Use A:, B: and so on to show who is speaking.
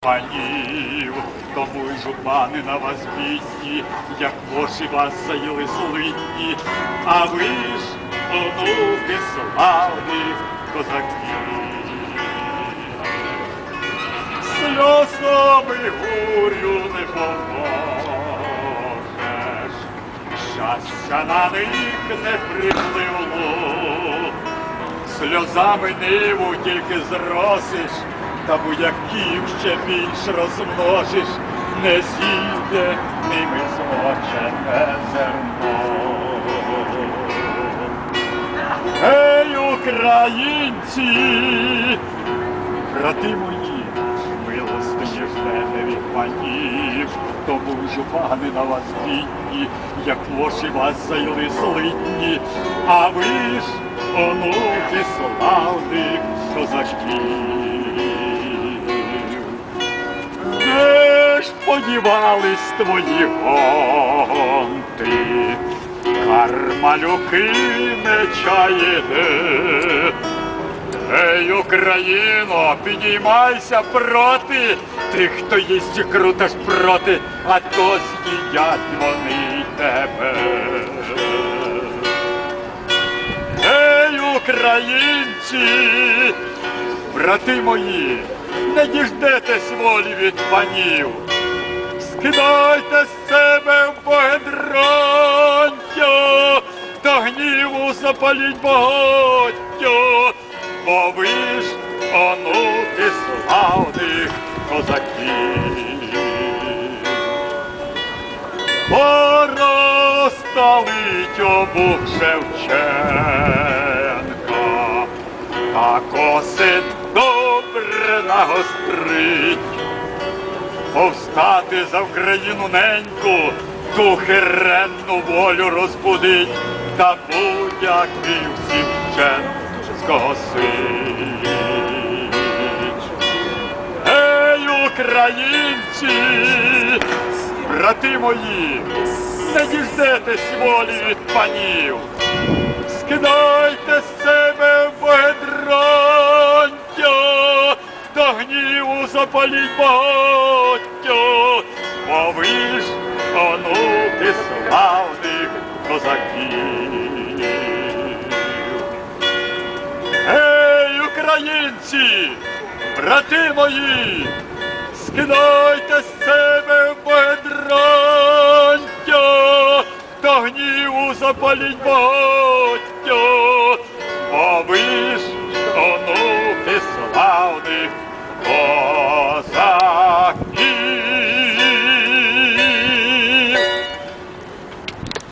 A: Панів, тому й жупани на вас бідні, як воші вас заїли злидні, а ви ж онуки славних козаків. Сльозами гурю не поможеш, щастя на них не припливло, сльозами ниву тільки зросиш, та буяків ще більш розмножиш, не зійде ними змочене зерно. Ей, українці, брати мої, милостині ждете від панів, тому жупани на вас бідні, як воші вас зайли злидні, а ви ж онуки славних козаків. Ж твої гонти? Кармалюки не нечаєне. Ей, Україно, підіймайся проти тих, хто їсть круташ проти, а то з'їдять вони тебе. Ей, українці, брати мої, не діждетесь волі від панів. Скидайте з себе в богедронтя, та гніву запаліть багаття, бо ви ж онуки славних козаків. Пора ставить обух Шевченка, та коси добре нагострить повстати за Україну неньку, ту хиренну волю розбудить, та будь-який всім вчен скосить. Ей, українці, брати мої, не діждетесь волі від панів, скидайте з себе бедрантя, та гніву запаліть багаття, Ей, українці, брати мої, скидайте з себе бедрантя, та гніву запаліть багаття,